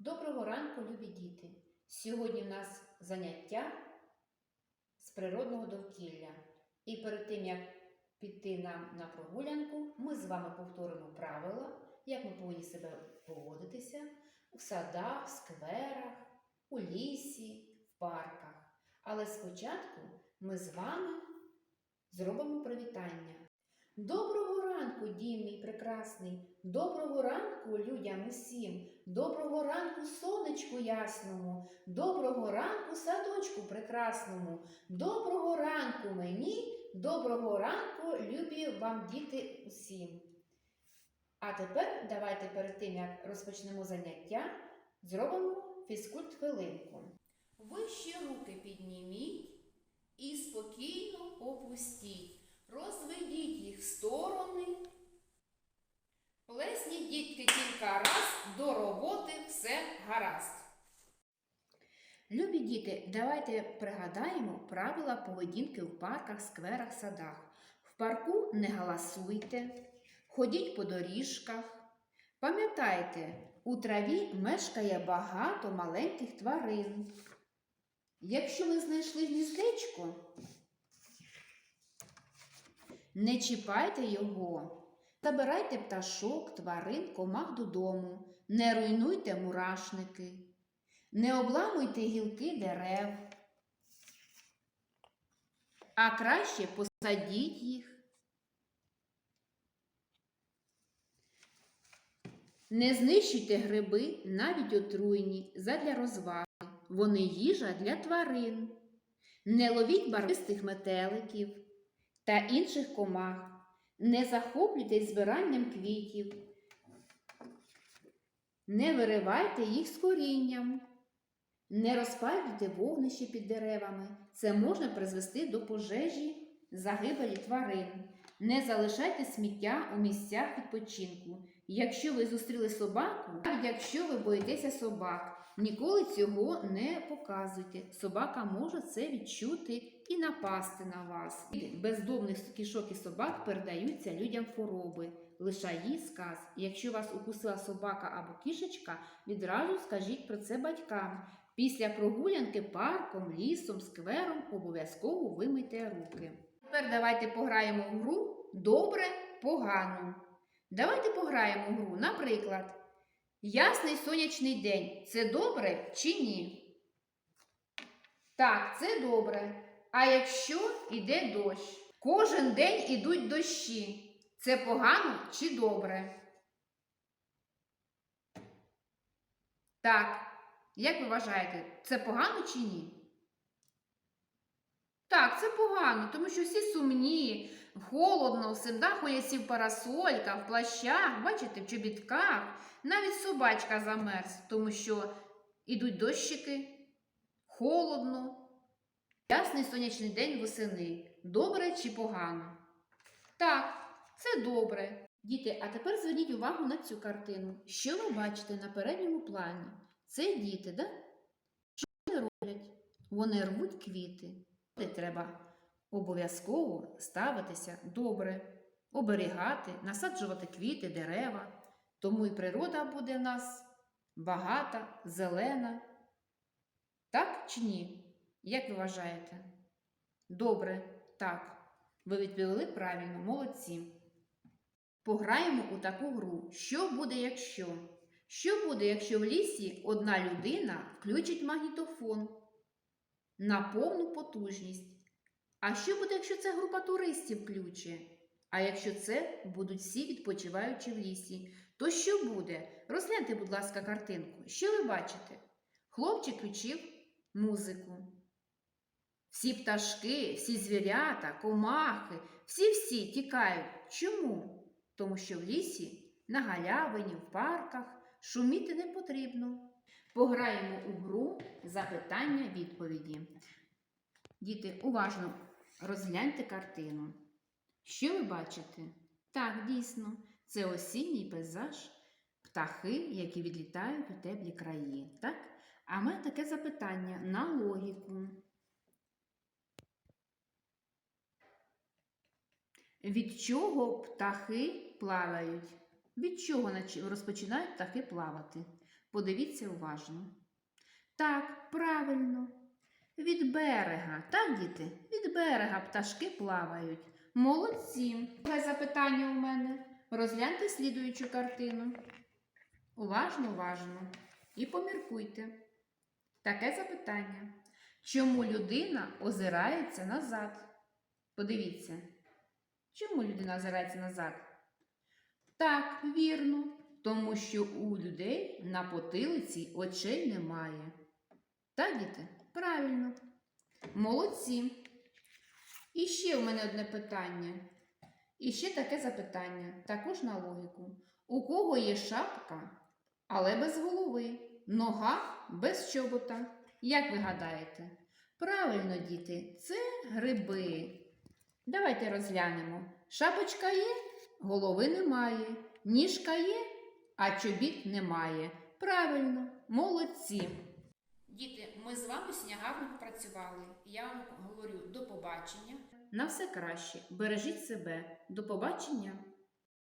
Доброго ранку, любі діти! Сьогодні в нас заняття з природного довкілля. І перед тим, як піти нам на прогулянку, ми з вами повторимо правила, як ми повинні себе поводитися у садах, в скверах, у лісі, в парках. Але спочатку ми з вами зробимо привітання. Доброго ранку, дім мій прекрасний! Доброго ранку людям усім! Доброго ранку, сонечку ясному! Доброго ранку, садочку прекрасному! Доброго ранку мені! Доброго ранку, любі вам діти усім! А тепер давайте перед тим, як розпочнемо заняття, зробимо фізкульт хвилинку. Вище руки підніміть і спокійно опустіть. Розведіть їх в сторони. Плесніть дітки кілька раз до роботи все гаразд. Любі діти, давайте пригадаємо правила поведінки в парках, скверах, садах. В парку не галасуйте, ходіть по доріжках. Пам'ятайте, у траві мешкає багато маленьких тварин. Якщо ви знайшли гніздечко, не чіпайте його. Забирайте пташок, тварин, комах додому, не руйнуйте мурашники, не обламуйте гілки дерев, а краще посадіть їх. Не знищуйте гриби, навіть отруйні, задля розваги. Вони їжа для тварин. Не ловіть барвистих метеликів та інших комах. Не захоплюйтесь збиранням квітів, не виривайте їх з корінням, не розпалюйте вогнище під деревами. Це може призвести до пожежі, загибелі тварин. Не залишайте сміття у місцях відпочинку. Якщо ви зустріли собаку, навіть якщо ви боїтеся собак, ніколи цього не показуйте. Собака може це відчути і напасти на вас. Бездомних кішок і собак передаються людям хвороби. Лишаї сказ. Якщо вас укусила собака або кішечка, відразу скажіть про це батькам. Після прогулянки парком, лісом, сквером обов'язково вимийте руки. Тепер давайте пограємо в гру добре, погано. Давайте пограємо в гру. Наприклад, ясний сонячний день це добре чи ні? Так, це добре. А якщо йде дощ? Кожен день ідуть дощі. Це погано чи добре? Так, як ви вважаєте, це погано чи ні? Так, це погано, тому що всі сумні, холодно, всім ходять всі в парасольках, в плащах, бачите, в чобітках. Навіть собачка замерз, тому що ідуть дощики, холодно. Ясний сонячний день восени. Добре чи погано? Так, це добре. Діти, а тепер зверніть увагу на цю картину. Що ви бачите на передньому плані? Це діти, да? Що вони роблять? Вони рвуть квіти. Треба обов'язково ставитися добре, оберігати, насаджувати квіти, дерева. Тому і природа буде в нас багата, зелена. Так чи ні? Як ви вважаєте? Добре, так. Ви відповіли правильно, молодці. Пограємо у таку гру. Що буде, якщо? Що буде, якщо в лісі одна людина включить магнітофон на повну потужність? А що буде, якщо це група туристів включить? А якщо це будуть всі відпочиваючи в лісі, то що буде? Розгляньте, будь ласка, картинку. Що ви бачите? Хлопчик включив музику. Всі пташки, всі звірята, комахи, всі-всі тікають. Чому? Тому що в лісі, на галявині, в парках шуміти не потрібно. Пограємо у гру запитання-відповіді. Діти, уважно розгляньте картину. Що ви бачите? Так, дійсно, це осінній пейзаж, птахи, які відлітають у теплі краї. Так? А ми таке запитання на логіку. Від чого птахи плавають? Від чого розпочинають птахи плавати? Подивіться уважно. Так, правильно. Від берега, так, діти? Від берега пташки плавають. Молодці. Друге запитання у мене. Розгляньте слідуючу картину. Уважно, уважно. І поміркуйте. Таке запитання. Чому людина озирається назад? Подивіться. Чому людина озирається назад? Так, вірно, тому що у людей на потилиці очей немає. Так, діти? Правильно. Молодці. І ще у мене одне питання. І ще таке запитання, також на логіку. У кого є шапка, але без голови, нога без чобота? Як ви гадаєте? Правильно, діти, це гриби. Давайте розглянемо. Шапочка є, голови немає, ніжка є, а чобіт немає. Правильно, молодці. Діти, ми з вами гарно працювали. Я вам говорю до побачення. На все краще. Бережіть себе. До побачення.